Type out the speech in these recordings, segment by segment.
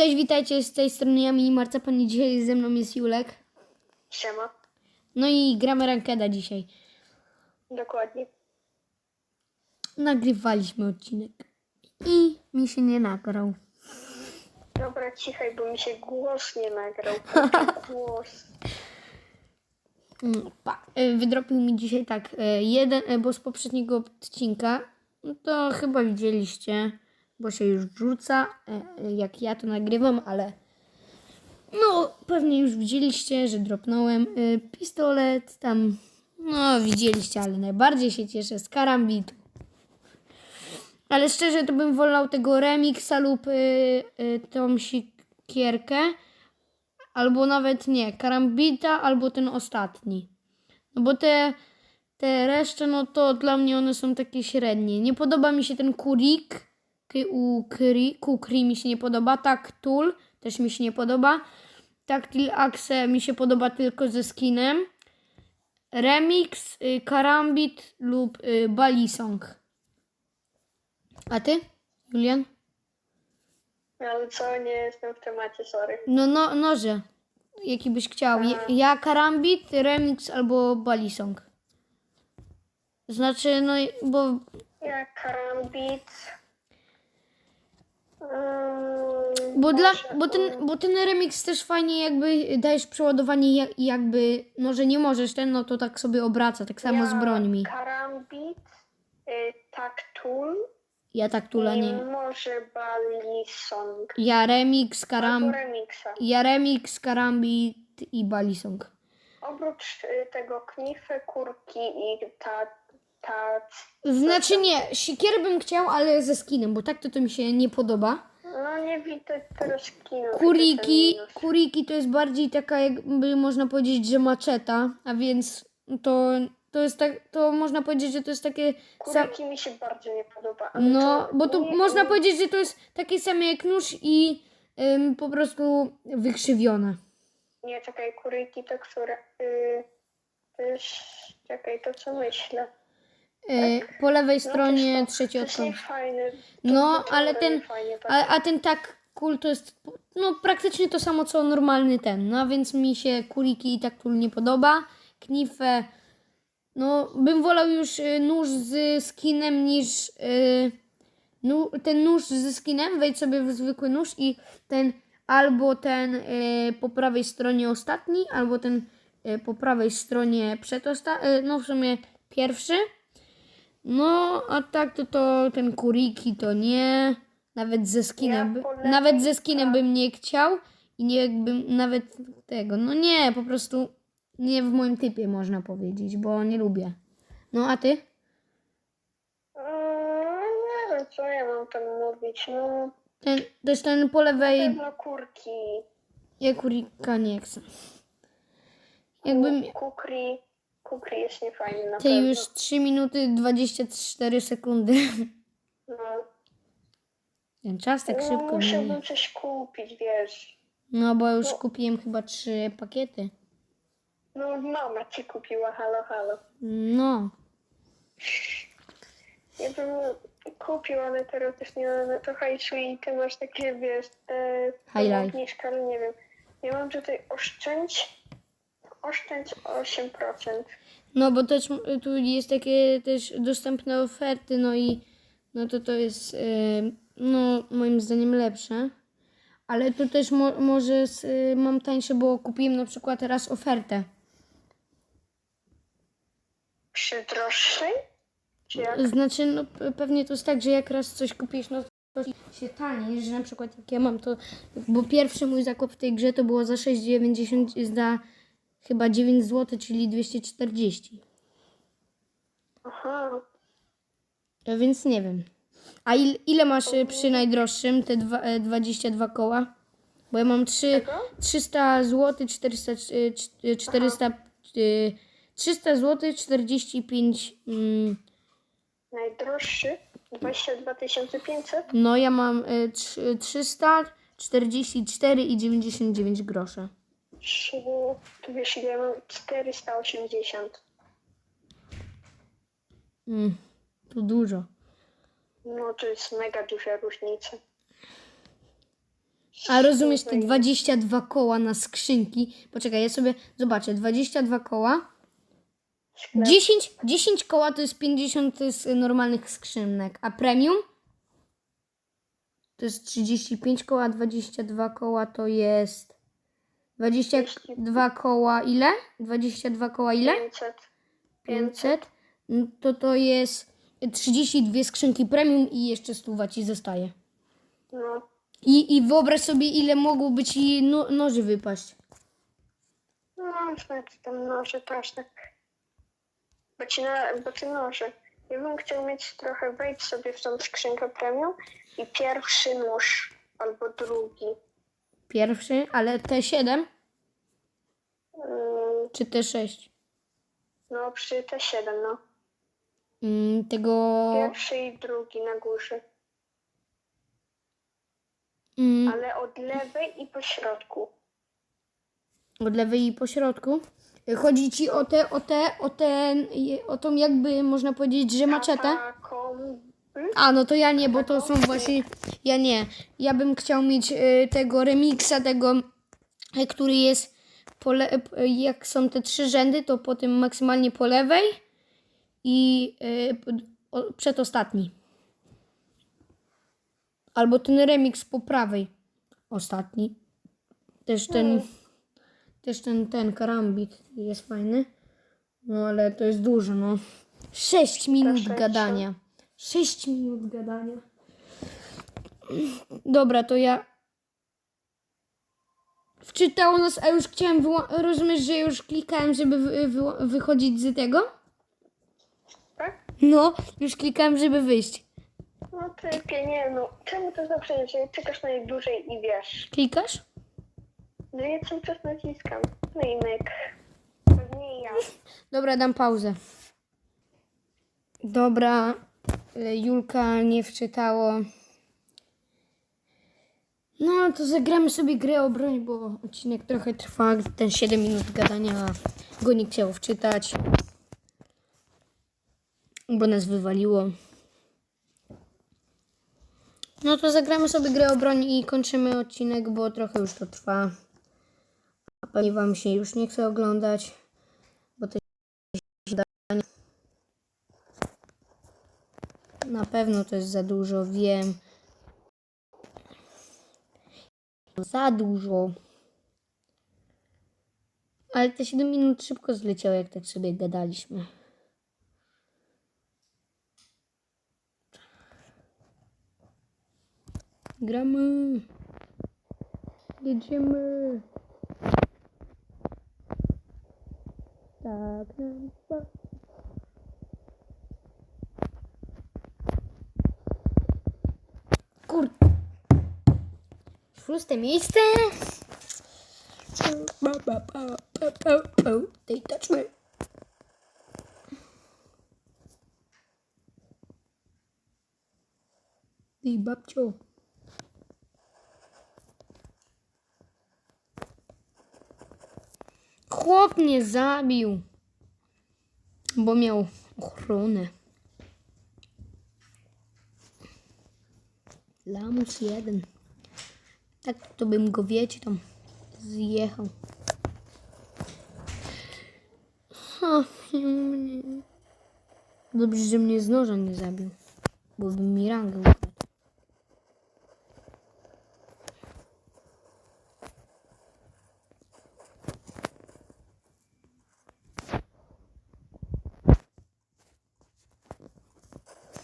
Cześć, witajcie z tej strony ja Mini Marcepan i dzisiaj ze mną jest Julek. Siema. No i gramy Rankeda dzisiaj. Dokładnie. Nagrywaliśmy odcinek i mi się nie nagrał. Dobra, cichaj, bo mi się głos nie nagrał. Głos. Mm, Pa. e, Wydropił mi dzisiaj tak, e, jeden, e, bo z poprzedniego odcinka, no to chyba widzieliście, bo się już wrzuca, e, e, jak ja to nagrywam, ale no pewnie już widzieliście, że dropnąłem e, pistolet, tam, no widzieliście, ale najbardziej się cieszę z karambitu. Ale szczerze to bym wolał tego remixa lub y, y, tą sikierkę. Albo nawet nie, karambita, albo ten ostatni. No bo te, te reszty, no to dla mnie one są takie średnie. Nie podoba mi się ten kurik. Ky- U kri, kukri mi się nie podoba. Tak, tul też mi się nie podoba. Tactile Axe mi się podoba tylko ze skinem. Remix, y, karambit lub y, balisong. A ty, Julian? Ale co, nie jestem w temacie, sorry. No, no noże. Jaki byś chciał? Ja, ja karambit, remix albo balisong. Znaczy, no, i- bo Ja karambit. Bo, dla, może, bo, ten, bo ten remix też fajnie jakby dajesz przeładowanie jak, jakby, no że nie możesz ten, no to tak sobie obraca, tak samo z brońmi. Karambit, y, taktul Ja tak tula i nie. może balisong. Ja remix, Albo karam, remixa. ja remix, karambit i balisong. Oprócz y, tego knify, kurki i ta, ta Znaczy nie, siekierę bym chciał, ale ze skinem, bo tak to, to mi się nie podoba. No nie widać kino. Kuriki, kuriki to jest bardziej taka jakby można powiedzieć, że maczeta, a więc to, to jest tak, to można powiedzieć, że to jest takie sam, Kuriki mi się bardzo nie podoba. no, bo to nie- można powiedzieć, że to jest takie same jak nóż i ym, po prostu wykrzywione. Nie, czekaj, kuriki to które... Y, to jest... Czekaj, to co myślę? Y, po lewej No, stronie to- trzeci. To No, ale ten, tak. a, a ten tak kul to jest no praktycznie to samo co normalny ten, no więc mi się kuliki i tak kul nie podoba. Knifę, no bym wolał już y, nóż z skinem niż y, nu, ten nóż ze skinem, wejdź sobie w zwykły nóż i ten albo ten y, po prawej stronie ostatni, albo ten y, po prawej stronie przedosta, y, no w sumie pierwszy. No, a tak to, to ten kuriki to nie. Nawet ze skinem, by, nawet ze skinem tak. bym nie chciał i nie bym nawet tego. No nie, po prostu nie w moim typie można powiedzieć, bo nie lubię. No a ty? Mm, nie wiem, co ja mam tam mówić. No, Ten, też ten po lewej, pewno kurki. ja kurika nie chcę. Jakbym, Kukri... Kukri jest niefajny na ty pewno. już 3 minuty 24 sekundy. No. Ten czas tak no, szybko minie. musiałbym coś kupić, wiesz. No bo już kupiłem chyba trzy pakiety. No, mama ci kupiła, halo, halo. No. Ja bym kupił, ale teraz też nie mam na to hajsu i ty masz takie, wiesz, e, High life. obniżka, ale nie wiem. Ja mam tutaj oszczędź, oszczędź 8%. No bo też tu jest takie też dostępne oferty, no i no to to jest e, no moim zdaniem lepsze. Ale tu też mo, może z, e, mam tańsze, bo kupiłem na przykład teraz ofertę. Przy droższej? Znaczy, no pe- pewnie to jest tak, że jak raz coś kupisz, no to się taniej, że na przykład jak ja mam to, bo pierwszy mój zakup w tej grze to było za 6,90 za chyba 9 zł, czyli 240. Aha, A Więc nie wiem. A il, ile masz y, przy najdroższym te dwa, e, 22 koła? Bo ja mam 3, Czego? 300 zł, 400, y, cz- y, 400, y, 300 zł, 45. Mm, najdroższy? 22 500? no ja mam y, trz- 300, 44 i 99 groszy. Trzy- mam? 480. Mm, to dużo. No to jest mega duża różnica. A rozumiesz te 22 koła na skrzynki? Poczekaj, ja sobie zobaczę. 22 koła. Sklep. 10, 10 koła to jest 50 z normalnych skrzynek, a premium to jest 35 koła, 22 koła to jest 22 koła ile? 22 koła ile? 500. 500. No To to jest 32 skrzynki premium i jeszcze stuwa ci zostaje. No. I, I wyobraź sobie ile mogło być i no, noży wypaść. No, znaczy tam noże też tak. Bo ci, na, bo ci noże. Ja bym chciał mieć trochę, wejdź sobie w tą skrzynkę premium i pierwszy nóż albo drugi. Pierwszy, ale T7 Mm, czy T6? no, przy T7, no. Mm, tego. Pierwszy i drugi na górze. Mm, Ale od lewej i po środku. od lewej i po środku. Chodzi ci o te, o te, o ten, o tą jakby można powiedzieć, że maczetę? Taką. A, no to ja nie, bo to są właśnie, ja nie. Ja bym chciał mieć y, tego remiksa, tego, y, który jest, po le, y, jak są te trzy rzędy, to po tym maksymalnie po lewej i y, o, przedostatni. Albo ten remix po prawej, ostatni. Też ten, też ten, ten karambit jest fajny. No ale to jest dużo, no. 6 minut sześć, gadania. 6 minut gadania. Dobra, to ja. Wczytało nas, a już chciałem wyła- Rozumiesz, że już klikałem, żeby wy- wy- wychodzić z tego? Tak? No, już klikałem, żeby wyjść. No typie, nie no. Czemu to zawsze jest, że czekasz najdłużej i wiesz? Klikasz? No ja cały czas naciskam. No i myk. Pewnie ja. Dobra, dam pauzę. Dobra, Julka nie wczytało. No, to zagramy sobie grę o broń, bo odcinek trochę trwa. Ten 7 minut gadania go nie chciał wczytać. Bo nas wywaliło. No to zagramy sobie grę o broń i kończymy odcinek, bo trochę już to trwa. A pewnie wam się już nie chce oglądać, bo to Na pewno to jest za dużo, wiem. Za dużo. Ale te 7 minut szybko zleciało, jak tak sobie gadaliśmy. Gramy. Jedziemy. Tak nam pa- Kur... Szóste miejsce. Touch me. Ty babcio. Chłop mnie zabił. Bo miał ochronę. Lamus jeden. Tak to bym go wiecie tam zjechał. Dobrze, że mnie z noża nie zabił. Bo by mi rangę ukradł.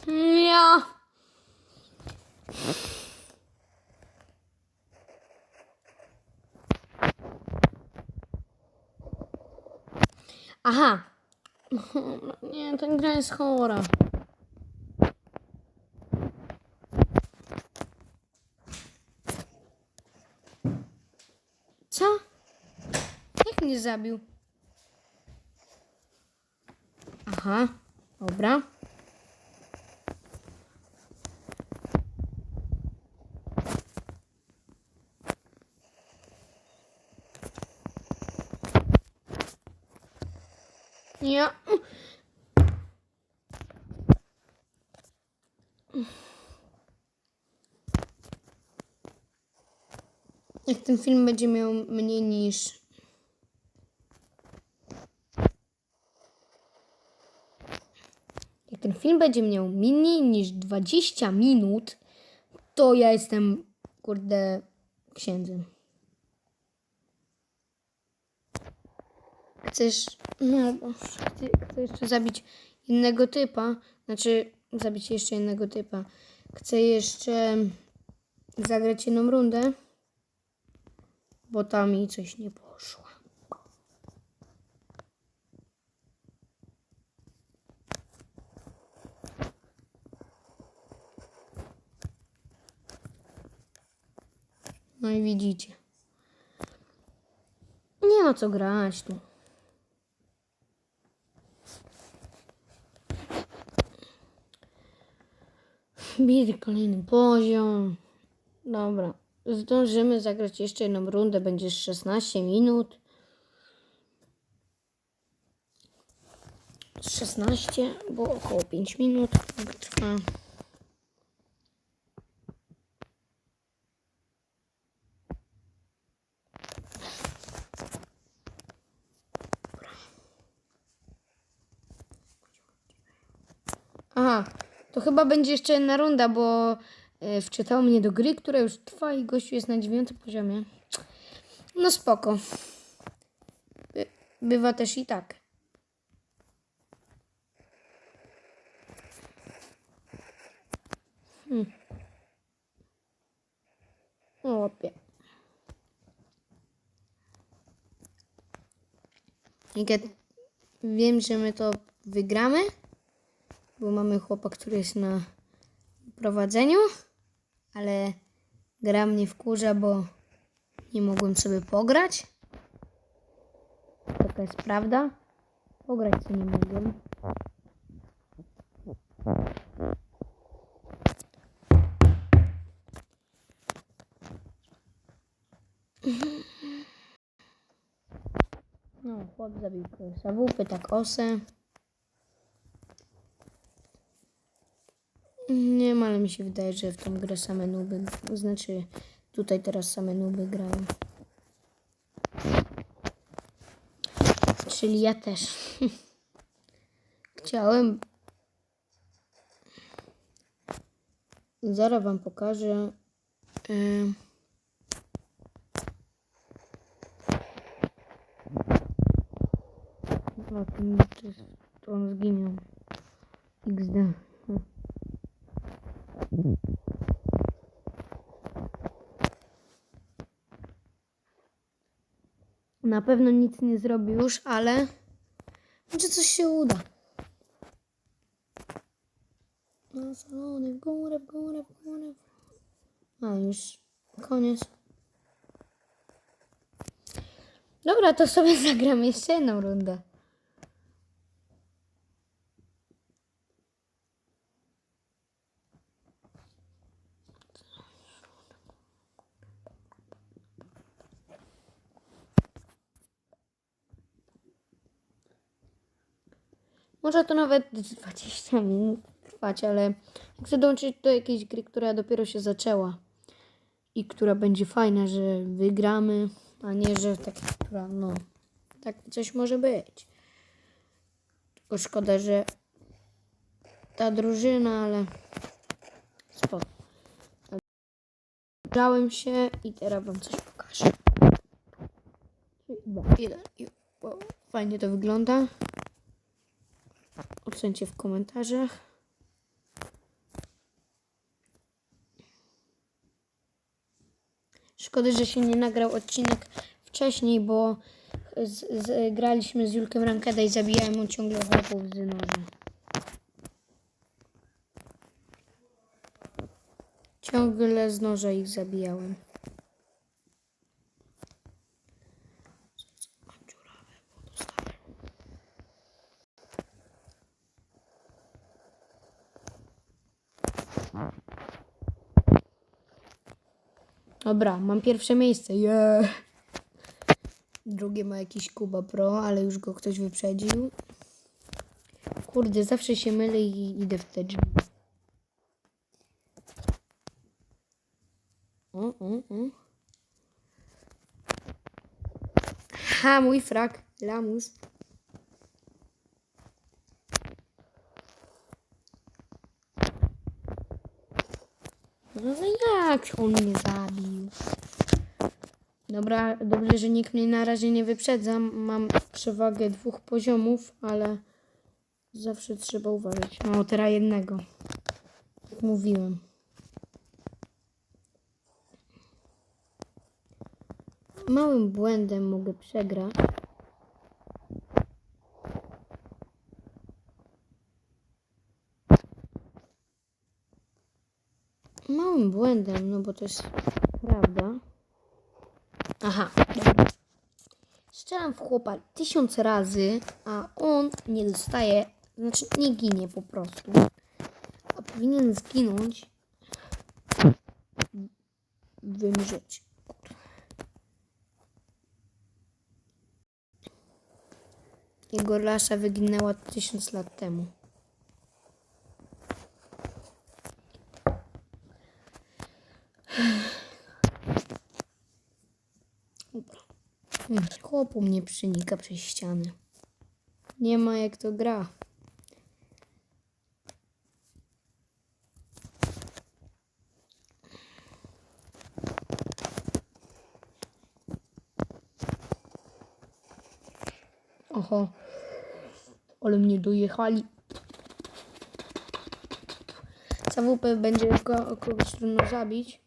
Ja. Aha. Nie, ta gra jest chora. Co? Jak mnie zabił? Aha, dobra. Ja. Jak ten film będzie miał mniej niż. Jak ten film będzie miał mniej niż 20 minut, to ja jestem, kurde, księdzem. Chcesz, no, chcę jeszcze zabić innego typa, znaczy zabić jeszcze innego typa. Chcę jeszcze zagrać jedną rundę, bo tam mi coś nie poszło. No i widzicie. Nie ma co grać tu. Bity kolejny poziom. Dobra. Zdążymy zagrać jeszcze jedną rundę. Będzie 16 minut. 16, bo około 5 minut trwa. Aha, to chyba będzie jeszcze jedna runda, bo e, wczytało mnie do gry, która już trwa i gościu jest na dziewiątym poziomie. No spoko. By, bywa też i tak. Hmm. Ja wiem, że my to wygramy, bo mamy chłopa, który jest na prowadzeniu, ale gra mnie wkurza, bo nie mogłem sobie pograć. Taka jest prawda. Pograć co nie mogłem. No, chłop zabił kogoś. Wupy tak osę. Nie ale mi się wydaje, że w tą grę same nuby, znaczy tutaj teraz same nuby grają. Czyli ja też. Chciałem. Zaraz wam pokażę. Tym, to jest, to on zginął. XD. Na pewno nic nie zrobi już, ale może coś się uda. Na salony, w górę, w górę, w górę. A, już koniec. Dobra, to sobie zagram jeszcze jedną rundę. Może to nawet 20 minut trwać, ale chcę dołączyć do jakiejś gry, która dopiero się zaczęła i która będzie fajna, że wygramy, a nie, że taka, która, no, tak coś może być. Tylko szkoda, że ta drużyna, ale spoko. Grałem się i teraz wam coś pokażę. Dwa, jeden i o, fajnie to wygląda. Ocencie w komentarzach. Szkoda, że się nie nagrał odcinek wcześniej, bo z, z, graliśmy z Julkiem Rankeda i zabijałem mu ciągle chłopów z noża. Ciągle z noża ich zabijałem. Dobra, mam pierwsze miejsce. Yeah. Drugie ma jakiś Kuba Pro, ale już go ktoś wyprzedził. Kurde, zawsze się mylę i idę w te drzwi. O, o, o. Haha, mój frak. Lamus. No to jak on mnie zabił? Dobra, dobrze, że nikt mnie na razie nie wyprzedza. Mam przewagę dwóch poziomów, ale zawsze trzeba uważać. No, teraz jednego. Jak mówiłem. Małym błędem mogę przegrać. Małym błędem, no bo to jest prawda. Aha, dobra. Strzelam w chłopa tysiąc razy, a on nie dostaje, znaczy nie ginie po prostu. A powinien zginąć, wymrzeć. Jego lasza wyginęła tysiąc lat temu. Hmm, Chłopu mnie przenika przez ściany. Nie ma jak to gra. Oho. Ale mnie dojechali. CWP będzie ko- kogoś trudno zabić.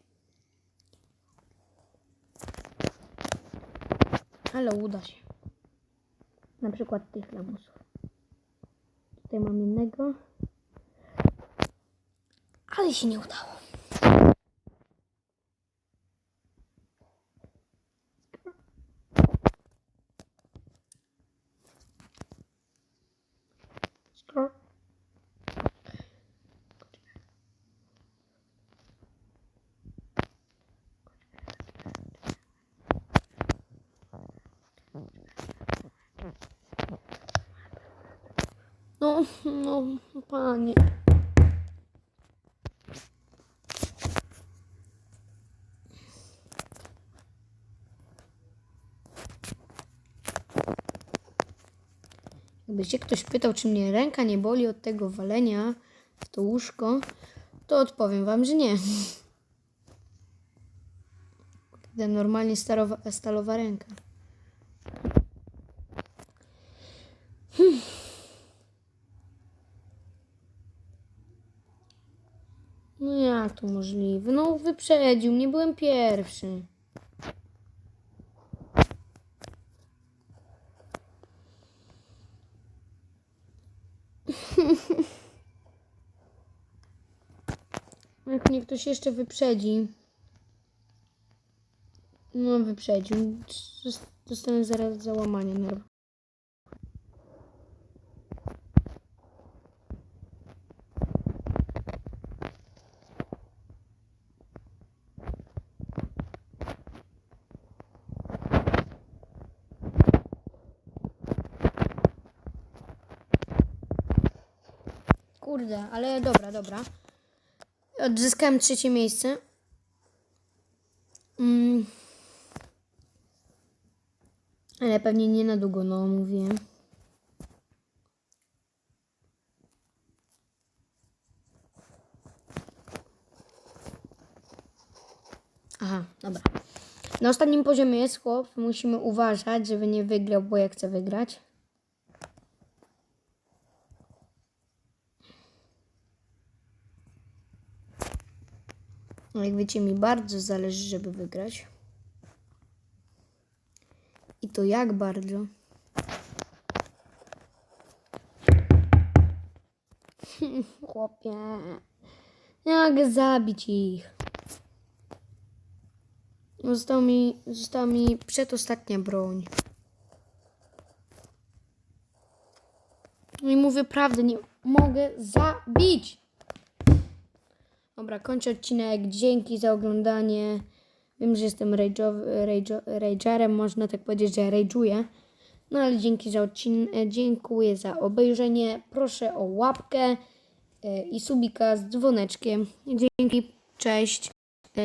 Ale uda się. Na przykład tych lamusów. Tutaj mam jednego. Ale się nie udało. Skoro. No, no, panie. Jakby się ktoś pytał, czy mnie ręka nie boli od tego walenia w to łóżko, to odpowiem wam, że nie. Kurde, Normalnie starowa, stalowa ręka. No jak to możliwe? No wyprzedził mnie, byłem pierwszy. Jak mnie ktoś jeszcze wyprzedzi. No wyprzedził. Dostanę zaraz załamanie nerw. Kurde, ale dobra, dobra. Odzyskałem trzecie miejsce. Mm. Ale pewnie nie na długo, no mówiłem. Aha, dobra. Na ostatnim poziomie jest chłop. Musimy uważać, żeby nie wygrał, bo ja chcę wygrać. Jak wiecie, mi bardzo zależy, żeby wygrać. I to jak bardzo? Chłopie. Jak zabić ich? Została mi, została mi przedostatnia broń. No i mówię prawdę, nie mogę zabić. Dobra, kończę odcinek. Dzięki za oglądanie. Wiem, że jestem rage'arem, można tak powiedzieć, że rage'uję. No ale dzięki za odcinek, dziękuję za obejrzenie. Proszę o łapkę e, i subika z dzwoneczkiem. Dzięki, cześć. E,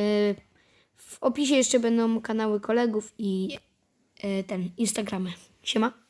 W opisie jeszcze będą kanały kolegów i e, ten Instagramy. Siema.